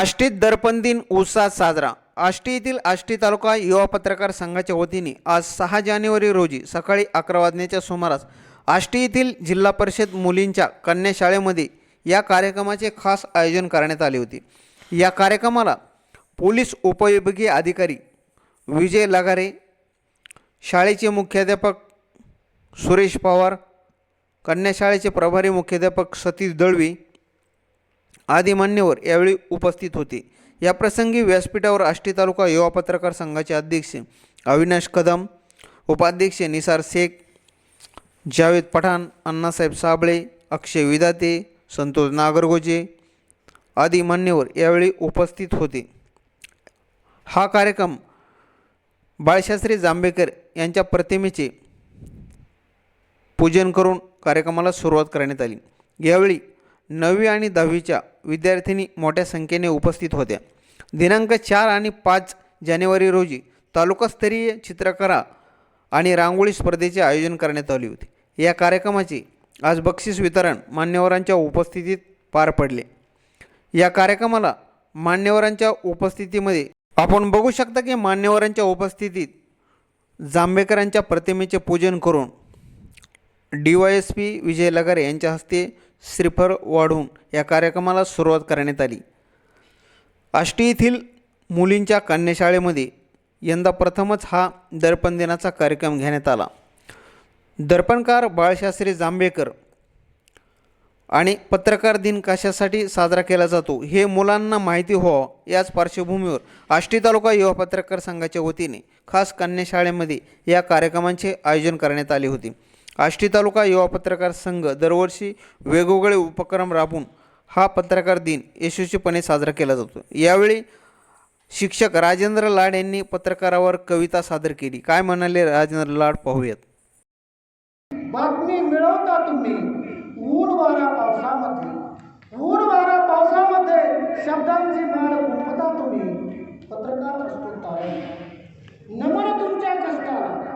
आष्टीत दर्पण दिन उत्साहात साजरा. आष्टी येथील आष्टी तालुका युवा पत्रकार संघाच्या वतीने आज सहा जानेवारी रोजी सकाळी अकरा वाजण्याच्या सुमारास आष्टी येथील जिल्हा परिषद मुलींच्या कन्या शाळेमध्ये या कार्यक्रमाचे खास आयोजन करण्यात आले होते. या कार्यक्रमाला पोलीस उपविभागीय अधिकारी विजय लगारे शाळेचे मुख्याध्यापक सुरेश पवार कन्या शाळेचे प्रभारी मुख्याध्यापक सतीश दळवी आदी मान्यवर यावेळी उपस्थित होते. या प्रसंगी व्यासपीठावर आष्टी तालुका युवा पत्रकार संघाचे अध्यक्ष अविनाश कदम उपाध्यक्ष निसार शेख जावेद पठाण अण्णासाहेब साबळे अक्षय विदाते संतोष नागरगोजे आदी मान्यवर यावेळी उपस्थित होते. हा कार्यक्रम बाळशास्त्री जांभेकर यांच्या प्रतिमेचे पूजन करून कार्यक्रमाला सुरुवात करण्यात आली. यावेळी नववी आणि दहावीच्या विद्यार्थिनी मोठ्या संख्येने उपस्थित होत्या. दिनांक चार आणि पाच जानेवारी रोजी तालुकास्तरीय चित्रकला आणि रांगोळी स्पर्धेचे आयोजन करण्यात आले होते. या कार्यक्रमाचे आज बक्षीस वितरण मान्यवरांच्या उपस्थितीत पार पडले. या कार्यक्रमाला मान्यवरांच्या उपस्थितीमध्ये आपण बघू शकता की मान्यवरांच्या उपस्थितीत जांभेकरांच्या प्रतिमेचे पूजन करून D Y S P Vijay Lagare यांच्या हस्ते श्रीफळ वाढवून या कार्यक्रमाला सुरुवात करण्यात आली. आष्टी येथील मुलींच्या कन्याशाळेमध्ये यंदा प्रथमच हा दर्पण दिनाचा कार्यक्रम घेण्यात आला. दर्पणकार बाळशास्त्री जांभेकर आणि पत्रकार दिन कशासाठी साजरा केला जातो हे मुलांना माहिती व्हावं याच पार्श्वभूमीवर आष्टी तालुका युवा पत्रकार संघाच्या वतीने खास कन्याशाळेमध्ये या कार्यक्रमांचे आयोजन करण्यात आले होते. आष्टी तालुका युवा पत्रकार संघ दरवर्षी वेगवेगळे उपक्रम राबवून हा पत्रकार दिन यशस्वीपणे साजरा केला जातो. यावेळी शिक्षक राजेंद्र लाड यांनी पत्रकारावर कविता सादर केली. काय म्हणाले राजेंद्र लाड पाहूयात. बातमी मिळवता तुम्ही. ऊन वारा पावसामध्ये. ऊन वारा पावसामध्ये शब्दांची माळ उमता तुम्ही. पत्रकार असतो तारे नमन तुमच्या कष्टाला.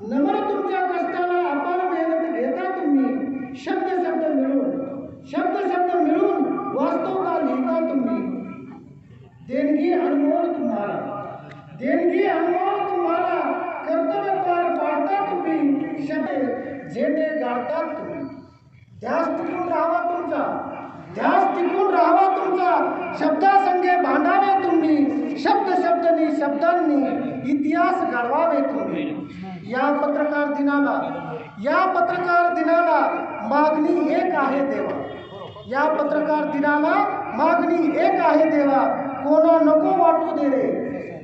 नमन तुमच्या कष्टाला शब्दासंगे भांडावे तुम्ही. शब्द शब्दनी शब्दांनी इतिहास घडवावे तुम्ही. या पत्रकार दिनाला या पत्रकार दिनाला मागणी एक आहे देवा. या पत्रकार दिनाला मागणी एक आहे देवा. कोणा नको वाटू दे रे.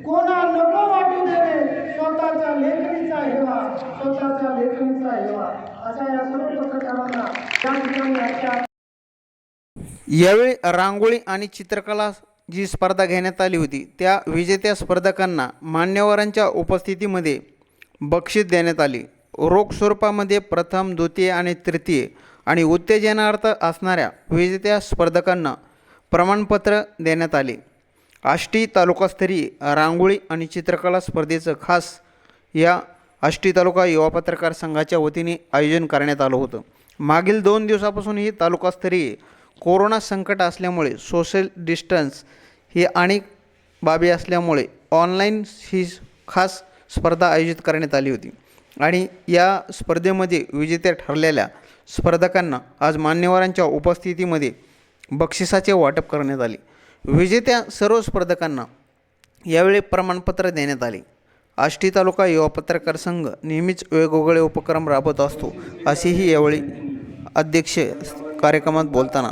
कोणा नको वाटू दे रे. स्वतःच्या लेखणीचा हेवा स्वतःच्या लेखणीचा हेवा. अशा या सर्व पत्रकारांना या ठिकाणी यावेळी रांगोळी आणि चित्रकला जी स्पर्धा घेण्यात आली होती त्या विजेत्या स्पर्धकांना मान्यवरांच्या उपस्थितीमध्ये बक्षीस देण्यात आली. रोख स्वरूपामध्ये प्रथम द्वितीय आणि तृतीय आणि उत्तेजनार्थ असणाऱ्या विजेत्या स्पर्धकांना प्रमाणपत्र देण्यात आले. आष्टी तालुकास्तरीय रांगोळी आणि चित्रकला स्पर्धेचं खास या आष्टी तालुका युवा पत्रकार संघाच्या वतीने आयोजन करण्यात आलं होतं. मागील दोन दिवसापासून ही तालुकास्तरीय कोरोना संकट असल्यामुळे सोशल डिस्टन्स ही अनेक बाबी असल्यामुळे ऑनलाईन ही खास स्पर्धा आयोजित करण्यात आली होती. आणि या स्पर्धेमध्ये विजेत्या ठरलेल्या स्पर्धकांना आज मान्यवरांच्या उपस्थितीमध्ये बक्षिसाचे वाटप करण्यात आले. विजेत्या सर्व स्पर्धकांना यावेळी प्रमाणपत्र देण्यात आले. आष्टी तालुका युवा पत्रकार संघ नेहमीच वेगवेगळे उपक्रम राबवत असतो असेही यावेळी अध्यक्ष कार्यक्रमात बोलताना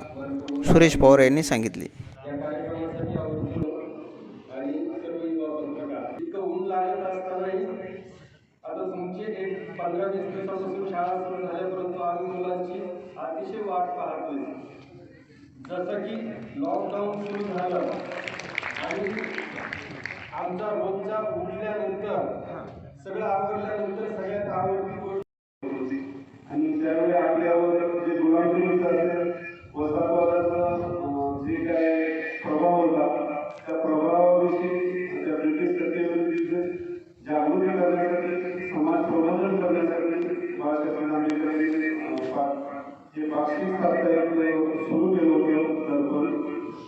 सुरेश पवार यांनी सांगितले. या कार्यक्रमासाठी आणि सर्व युवा पत्रकार ऊन लागत आता तुमची एक पंधरा वीस दिवसापासून शाळा सुरू झाल्या परंतु आम्ही मुलांची अतिशय वाट पाहतोय. जसं की लॉकडाऊन सुरू झालं आणि आमचा रोजचा उठल्यानंतर सगळं आवडल्यानंतर सगळ्यात करता जे पाक्षिक सुरू केलं होतं. दर्पण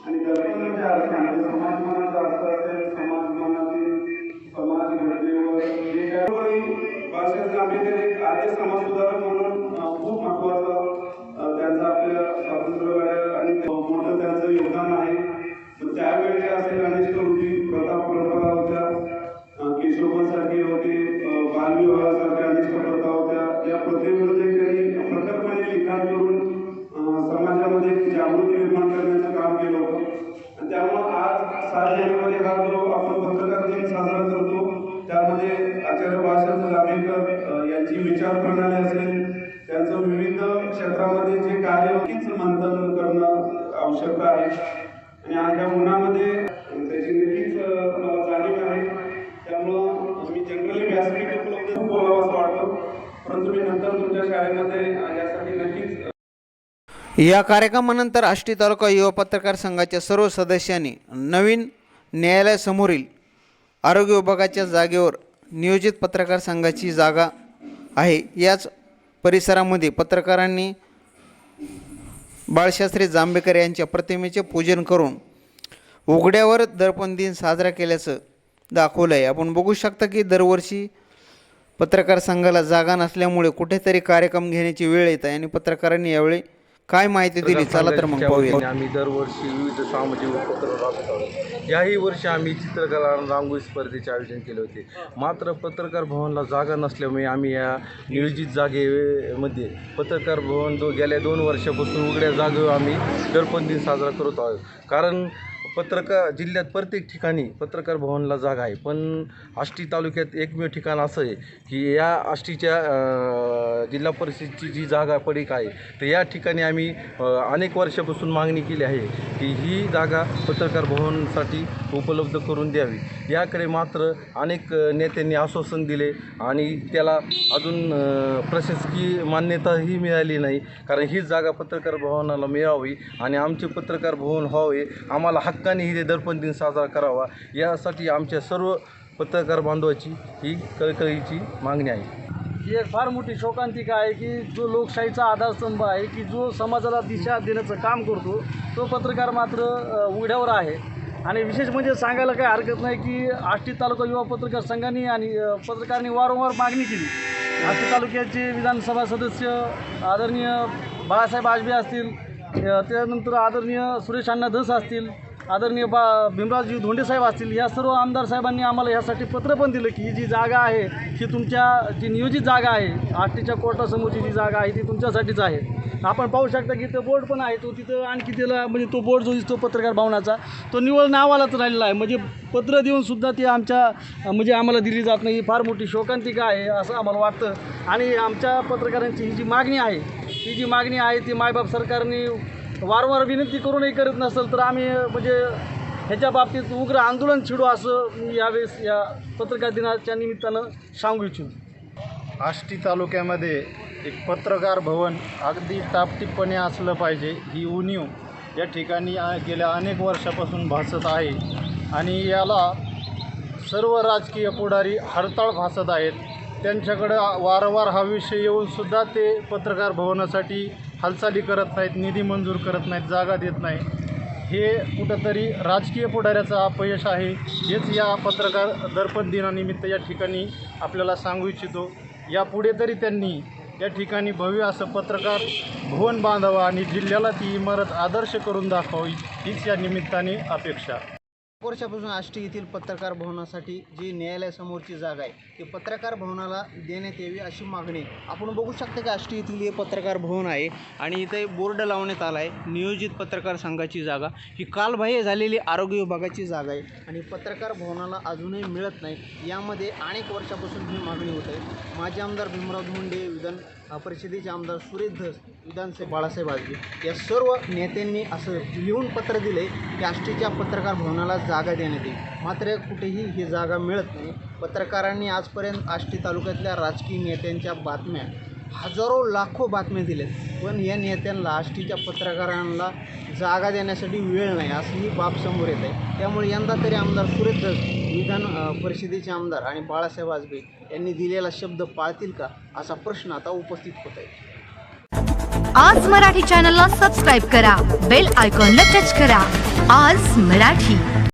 आणि दर्पणाच्या असते म्हणजे समाज त्यामध्ये आचार्य बाळासाहेब जांभेकर यांची विचारप्रणाली असेल त्यांचं विविध क्षेत्रामध्ये जे कार्य नक्कीच मंथन करणं आवश्यक आहे. आणि आज या उन्हामध्ये त्याची नक्कीच मला जाणीव आहे. त्यामुळं मी जनरली व्यासपीठ उपलब्ध बोलावं असं वाटतं. परंतु मी नंतर तुमच्या शाळेमध्ये यासाठी नक्कीच या कार्यक्रमानंतर आष्टी तालुका युवा पत्रकार संघाच्या सर्व सदस्यांनी नवीन न्यायालयासमोरील आरोग्य विभागाच्या जागेवर नियोजित पत्रकार संघाची जागा आहे. याच परिसरामध्ये पत्रकारांनी बाळशास्त्री जांभेकर यांच्या प्रतिमेचे पूजन करून उघड्यावर दर्पण दिन साजरा केल्याचं दाखवलं आहे आपण बघू शकता की दरवर्षी पत्रकार संघाला जागा नसल्यामुळे कुठेतरी कार्यक्रम घेण्याची वेळ येत आहे आणि पत्रकारांनी यावेळी काय माहिती दिली? चला तर मग पाहूया. आम्ही दरवर्षी विविध सामाजिक उपक्रम राबवत आहोत. याही वर्षी आम्ही चित्रकला आणि रांगोळी स्पर्धेचे आयोजन केले होते. मात्र पत्रकार भवनला जागा नसल्यामुळे आम्ही या नियोजित जागेमध्ये पत्रकार भवन दो गेल्या दोन वर्षापासून उघड्या जागेवर आम्ही दर्पण दिन साजरा करत आहोत. कारण पत्रकार जिल्ह्यात प्रत्येक ठिकाणी पत्रकार भवनला जागा आहे. पण आष्टी तालुक्यात एकमेव ठिकाण असं आहे की या आष्टीच्या जिल्हा परिषदची जी जागा पडीक आहे तर या ठिकाणी आम्ही अनेक वर्षापासून मागणी केली आहे की ही जागा पत्रकार भवनसाठी उपलब्ध करून द्यावी. याकडे मात्र अनेक नेत्यांनी आश्वासन दिले आणि त्याला अजून प्रशासकीय मान्यताही मिळाली नाही. कारण ही जागा पत्रकार भवनाला मिळावी आणि आमचे पत्रकार भवन व्हावे आम्हाला हक्क हक्काने ही दर्पण दिन साजरा करावा. यासाठी आमच्या सर्व पत्रकार बांधवाची ही कळकळीची मागणी आहे. ही एक फार मोठी शोकांतिका आहे की जो लोकशाहीचा आधारस्तंभ आहे की जो समाजाला दिशा देण्याचं काम करतो तो पत्रकार मात्र उघड्यावर आहे. आणि विशेष म्हणजे सांगायला काही हरकत नाही की आष्टी तालुका युवा पत्रकार संघाने आणि पत्रकारांनी वारंवार मागणी केली. आष्टी तालुक्याचे विधानसभा सदस्य आदरणीय बाळासाहेब आजबे असतील त्यानंतर आदरणीय सुरेश अण्णा धस असतील आदरणीय बा भीमरावजी धोंडे साहेब असतील या सर्व आमदार साहेबांनी आम्हाला यासाठी पत्र पण दिलं की ही जी जागा आहे ही तुमच्या जी नियोजित जागा आहे आष्टीच्या कोर्टासमोरची जी जागा आहे ती तुमच्यासाठीच आहे. आपण पाहू शकता की इथं बोर्ड पण आहे तो तिथं आणखी त्याला म्हणजे तो बोर्ड जो दिसतो पत्रकार भवनाचा तो निवळ नावालाच राहिलेला आहे. म्हणजे पत्र देऊनसुद्धा ती आमच्या म्हणजे आम्हाला दिली जात नाही ही फार मोठी शोकांतिका आहे असं आम्हाला वाटतं. आणि आमच्या पत्रकारांची ही जी मागणी आहे ही जी मागणी आहे ती मायबाप सरकारने वारंवार विनंती करूनही करत नसेल तर आम्ही म्हणजे ह्याच्या बाबतीत उग्र आंदोलन छिडू असं मी यावेळेस या पत्रकार दिनाच्या निमित्तानं सांगू इच्छितो. आष्टी तालुक्यामध्ये एक पत्रकार भवन अगदी टापटीपणे असलं पाहिजे ही उणीव या ठिकाणी गेल्या अनेक वर्षापासून भासत आहे. आणि याला सर्व राजकीय पुढारी हडताळ भासत आहेत. त्यांच्याकडं वारंवार हा विषय येऊनसुद्धा ते पत्रकार भवनासाठी हालचाली करत नाहीत निधी मंजूर करत नाहीत जागा देत नाही. हे कुठंतरी राजकीय पुढाऱ्याचं अपयश आहे. हेच या पत्रकार दर्पण दिनानिमित्त या ठिकाणी आपल्याला सांगू इच्छितो. यापुढे तरी त्यांनी या ठिकाणी भव्य असं पत्रकार भवन बांधावा आणि जिल्ह्याला ती इमारत आदर्श करून दाखवावी हीच या निमित्ताने अपेक्षा. वर्षापासून आष्टी येथील पत्रकार भवनासाठी जी न्यायालयासमोरची जागा आहे ती पत्रकार भवनाला देण्यात यावी अशी मागणी आपण बघू शकता की आष्टी येथील हे पत्रकार भवन आहे आणि इथे बोर्ड लावण्यात आला आहे नियोजित पत्रकार संघाची जागा ही कालबाह्य झालेली आरोग्य विभागाची जागा आहे. आणि पत्रकार भवनाला अजूनही मिळत नाही यामध्ये अनेक वर्षापासून ही मागणी होत आहे. माजी आमदार भीमराव धोंडे विधान परिषदेचे आमदार सुरेश धस विधानसभा बाळासाहेब आजबे या सर्व नेत्यांनी असं लिहून पत्र दिले की आष्टीच्या पत्रकार भवनाला जागा देण्यात येईल. मात्र कुठेही ही जागा मिळत नाही. पत्रकारांनी आजपर्यंत आष्टी तालुक्यातल्या राजकीय नेत्यांच्या बातम्या हजारो लाखो बातम्या दिल्यात. पण या नेत्यांना आष्टीच्या पत्रकारांना जागा देण्यासाठी वेळ नाही असं ही बाब समोर येत आहे त्यामुळे यंदा तरी आमदार सुरेश धस विधान परिषदेचे आमदार आणि बाळासाहेब आजबे यांनी दिलेला शब्द पाळतील का असा प्रश्न आता उपस्थित होत आहे आज मराठी चॅनलला सबस्क्राईब करा बेल आयकॉनला टच करा. आज मराठी.